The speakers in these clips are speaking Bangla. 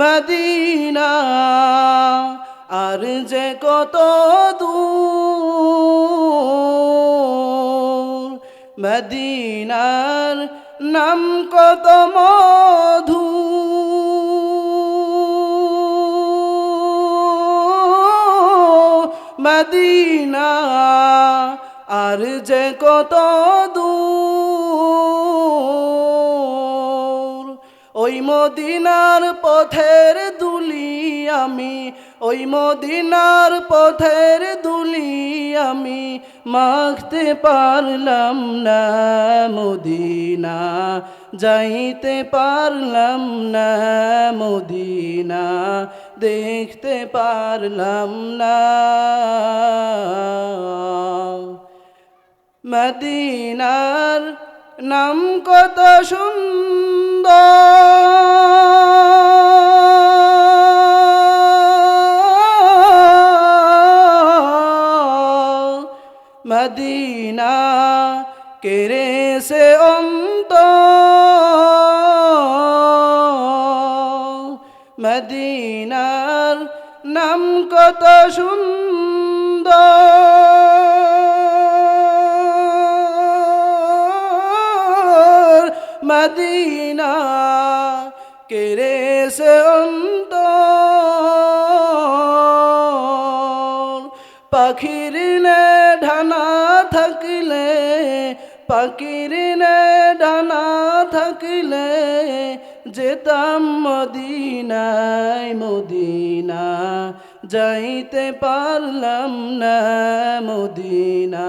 মদিনা আর যে কত দূর মদিনার নাম কত মধু মদিনা আর যে কত দূর ওই মদিনার পথের দুলি আমি, ওই মদিনার পথের দুলি আমি মাখতে পারলাম না মদিনা, যাইতে পারলাম না মদিনা, দেখতে পারলাম না। মদিনার নাম কত সুন্দর মদিনা কেরে সে অন্ত মদিনার নাম কত সুন্দর। মদিনা কেরে সে অন্তর। পাখির ঢানা থাকলে, পাখির নে ঢানা থাকলে যেতাম মদিনায়, মদিনা যাইতে পারলাম না, মদিনা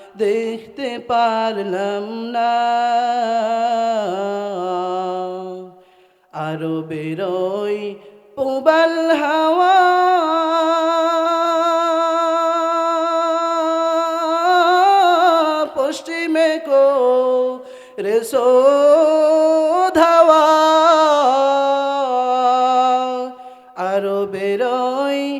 দেখতে পারলাম না। আরও বেরোই পুবাল হাওয়া। পশ্চিমে কো রেসো ধাওয়া আরও বেরোই